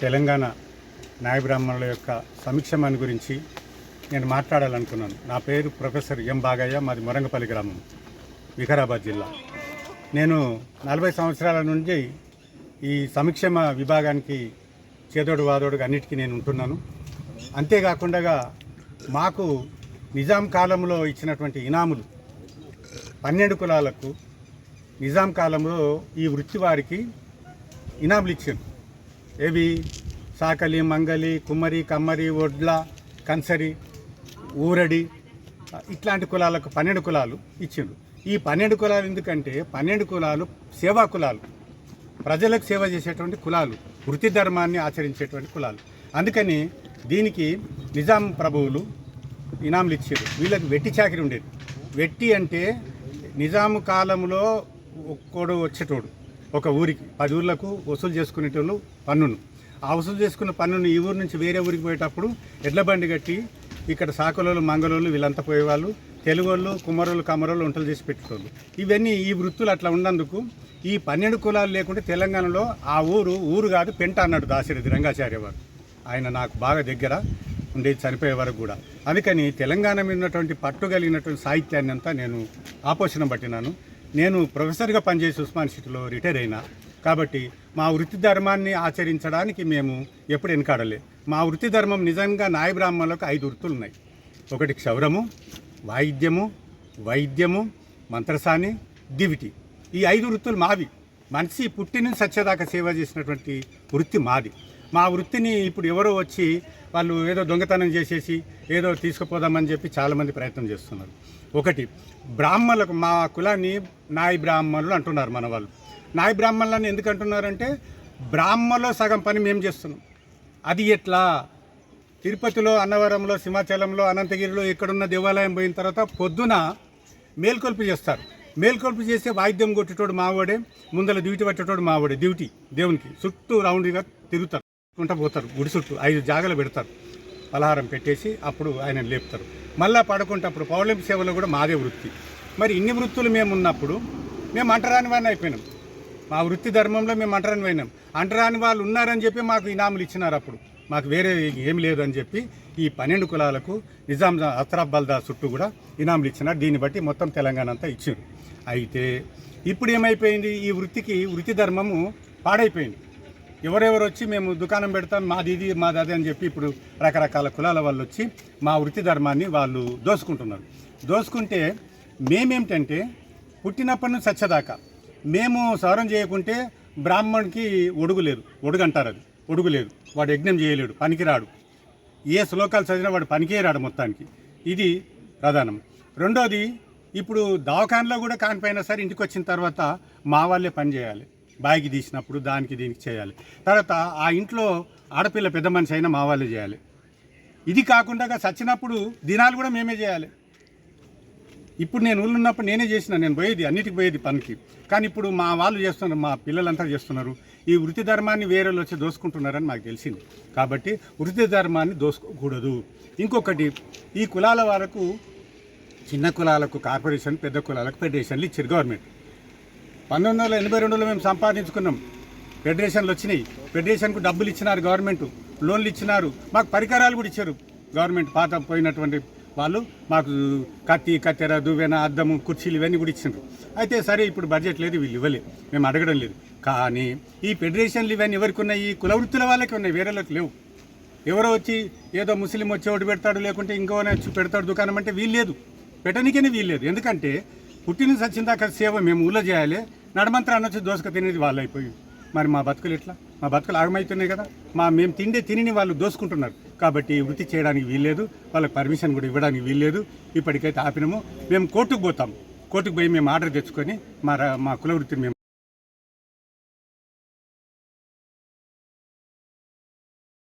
తెలంగాణ న్యాయబ్రాహ్మణుల యొక్క సంక్షేమాన్ని గురించి నేను మాట్లాడాలనుకున్నాను. నా పేరు ప్రొఫెసర్ ఎం బాగయ్య మాది మొరంగపల్లి గ్రామం వికారాబాద్ జిల్లా. నేను నలభై సంవత్సరాల నుండి ఈ సంక్షేమ విభాగానికి చేదోడు వాదోడుగా అన్నిటికీ నేను ఉంటున్నాను. అంతేకాకుండా మాకు నిజాం కాలంలో ఇచ్చినటువంటి ఇనాములు పన్నెండు కులాలకు నిజాం కాలంలో ఈ వృత్తి వారికి ఇనాములు ఇచ్చారు. ఏవి? సాకలి మంగలి కుమ్మరి కమ్మరి ఒడ్ల కన్సరి ఊరడి ఇట్లాంటి కులాలకు పన్నెండు కులాలు ఇచ్చిండు ఈ పన్నెండు కులాలు ఎందుకంటే పన్నెండు కులాలు సేవా కులాలు. ప్రజలకు సేవ చేసేటువంటి కులాలు వృత్తి ధర్మాన్ని ఆచరించేటువంటి కులాలు. అందుకని దీనికి నిజాం ప్రభువులు ఇనాములు ఇచ్చారు వీళ్ళకి వెట్టి చాకిరి ఉండేది. వెట్టి అంటే నిజాము కాలంలో ఒక్కడు వచ్చేటోడు. ఒక ఊరికి పది ఊర్లకు వసూలు చేసుకునేటోళ్ళు పన్నును. ఆ వసూలు చేసుకున్న పన్నును ఈ ఊరు నుంచి వేరే ఊరికి పోయేటప్పుడు ఎడ్ల బండి కట్టి ఇక్కడ సాకులోళ్ళు మంగళోళ్ళు వీళ్ళంతా పోయేవాళ్ళు తెలుగోళ్ళు కుమ్మరోళ్ళు కమ్మరోళ్ళు వంటలు చేసి పెట్టేటోళ్ళు. ఇవన్నీ ఈ వృత్తులు అట్లా ఉన్నందుకు ఈ పన్నెండు కులాలు లేకుంటే తెలంగాణలో ఆ ఊరు ఊరు కాదు పెంట అన్నాడు దాశరథి రంగాచార్య వారు. ఆయన నాకు బాగా దగ్గర ఉండేది చనిపోయే వరకు కూడా. అందుకని తెలంగాణ మీద ఉన్నటువంటి పట్టు కలిగినటువంటి సాహిత్యాన్ని అంతా నేను ఆపోషణం పట్టినాను. నేను ప్రొఫెసర్గా పనిచేసి ఉస్మాన్ సిటీలో రిటైర్ అయినా కాబట్టి మా వృత్తి ధర్మాన్ని ఆచరించడానికి మేము ఎప్పుడు వెనకాడలే. మా వృత్తి ధర్మం నిజంగా నాయ బ్రాహ్మణులకు ఐదు వృత్తులు ఉన్నాయి ఒకటి క్షౌరము వాయిద్యము వైద్యము మంత్రసాని దివిటి. ఈ ఐదు వృత్తులు మావి. మనిషి పుట్టిన సత్యదాకా సేవ చేసినటువంటి వృత్తి మాది. మా వృత్తిని ఇప్పుడు ఎవరో వచ్చి వాళ్ళు ఏదో దొంగతనం చేసేసి ఏదో తీసుకుపోదామని చెప్పి చాలామంది ప్రయత్నం చేస్తున్నారు. ఒకటి బ్రాహ్మణులకు మా కులాన్ని నాయ బ్రాహ్మణులు అంటున్నారు మన వాళ్ళు. నాయ బ్రాహ్మణులని ఎందుకు అంటున్నారంటే బ్రాహ్మణలో సగం పని మేము చేస్తున్నాం. అది ఎట్లా? తిరుపతిలో అన్నవరంలో సింహాచలంలో అనంతగిరిలో ఎక్కడున్న దేవాలయం పోయిన తర్వాత పొద్దున మేల్కొల్పు చేస్తారు. మేల్కొల్పు చేసే వాయిద్యం కొట్టేటోడు మావాడే ముందర డ్యూటీ పట్టేటోడు మావాడే డ్యూటీ దేవునికి. చుట్టూ రౌండ్గా తిరుగుతారు. కుంట పోతారు. గుడి చుట్టూ ఐదు జాగలు పెడతారు. పలహారం పెట్టేసి అప్పుడు ఆయన లేపుతారు. మళ్ళా పడుకుంటప్పుడు పౌర్ణమి సేవలో కూడా మాదే వృత్తి. మరి ఇన్ని వృత్తులు మేము ఉన్నప్పుడు మేము అంటరాని వాడిని అయిపోయినాం. మా వృత్తి ధర్మంలో మేము అంటరాని పోయినాం అంటరాని వాళ్ళు ఉన్నారని చెప్పి మాకు ఇనాములు ఇచ్చినారు అప్పుడు. మాకు వేరే ఏం లేదని చెప్పి ఈ పన్నెండు కులాలకు నిజాం అత్రాఫ్ బల్దా చుట్టూ కూడా ఇనాములు ఇచ్చినారు. దీన్ని బట్టి మొత్తం తెలంగాణ అంతా ఇచ్చారు. అయితే ఇప్పుడు ఏమైపోయింది? ఈ వృత్తికి వృత్తి ధర్మము పాడైపోయింది. ఎవరెవరు వచ్చి మేము దుకాణం పెడతాం మాది ఇది మాది అదే అని చెప్పి ఇప్పుడు రకరకాల కులాల వాళ్ళు వచ్చి మా వృత్తి ధర్మాన్ని వాళ్ళు దోసుకుంటున్నారు. దోసుకుంటే మేమేమిటంటే పుట్టినప్పటి నుంచి సచ్చదాకా మేము సవరం చేయకుంటే బ్రాహ్మణ్కి ఒడుగు లేదు. ఒడుగు అంటారు అది. ఒడుగు లేదు. వాడు యజ్ఞం చేయలేడు పనికిరాడు. ఏ శ్లోకాలు చదివినా వాడు పనికే రాడు మొత్తానికి. ఇది ప్రధానం. రెండోది ఇప్పుడు దవాఖానలో కూడా కానిపోయినా సరే ఇంటికి వచ్చిన తర్వాత మా వాళ్ళే పని చేయాలి. బాయికి తీసినప్పుడు దానికి దీనికి చేయాలి. తర్వాత ఆ ఇంట్లో ఆడపిల్ల పెద్ద మనిషి అయినా మా వాళ్ళే చేయాలి. ఇది కాకుండా చచ్చినప్పుడు దినాలు కూడా మేమే చేయాలి. ఇప్పుడు నేను ఉన్నప్పుడు నేనే చేసిన నేను పోయేది అన్నిటికి పోయేది పనికి. కానీ ఇప్పుడు మా వాళ్ళు చేస్తున్నారు మా పిల్లలంతా చేస్తున్నారు. ఈ వృత్తి ధర్మాన్ని వేరే వాళ్ళు వచ్చి దోసుకుంటున్నారని మాకు తెలిసింది. కాబట్టి వృత్తి ధర్మాన్ని దోసుకోకూడదు. ఇంకొకటి ఈ కులాల వరకు చిన్న కులాలకు కార్పొరేషన్ పెద్ద కులాలకు ఫెడరేషన్లు ఇచ్చారు గవర్నమెంట్. పంతొమ్మిది వందల ఎనభై రెండులో మేము సంపాదించుకున్నాం. ఫెడరేషన్లు వచ్చినాయి. ఫెడరేషన్కు డబ్బులు ఇచ్చినారు గవర్నమెంట్. లోన్లు ఇచ్చినారు. మాకు పరికరాలు కూడా ఇచ్చారు. గవర్నమెంట్ పాత పోయినటువంటి వాళ్ళు మాకు కత్తి కత్తెర దువ్వెన అద్దము కుర్చీలు ఇవన్నీ కూడా ఇచ్చిండ్రు అయితే సరే ఇప్పుడు బడ్జెట్ లేదు వీళ్ళు ఇవ్వలేదు మేము అడగడం లేదు. కానీ ఈ ఫెడరేషన్లు ఇవన్నీ ఎవరికి ఉన్నాయి? ఈ కుల వృత్తుల వాళ్ళకి ఉన్నాయి. వేరేలకు లేవు. ఎవరో వచ్చి ఏదో ముస్లిం వచ్చి ఒకటి పెడతాడు లేకుంటే ఇంకోనే వచ్చి పెడతాడు దుకాణం అంటే వీలు లేదు పెట్టడానికనే వీలు లేదు ఎందుకంటే పుట్టిన సచ్చిందాక సేవ మేము ఊళ్ళో చేయాలి. నడమంత్ర అనొచ్చి దోసక తినేది వాళ్ళు అయిపోయి మరి మా బతుకులు ఎట్లా? మా బతుకులు ఆగమవుతున్నాయి కదా. మా మేము తిండే తిని వాళ్ళు దోసుకుంటున్నారు. కాబట్టి వృత్తి చేయడానికి వీల్లేదు. వాళ్ళకి పర్మిషన్ కూడా ఇవ్వడానికి వీల్లేదు. ఇప్పటికైతే ఆపినము. మేము కోర్టుకు పోతాం. కోర్టుకు పోయి మేము ఆర్డర్ తెచ్చుకొని మా మా కుల వృత్తిని మేము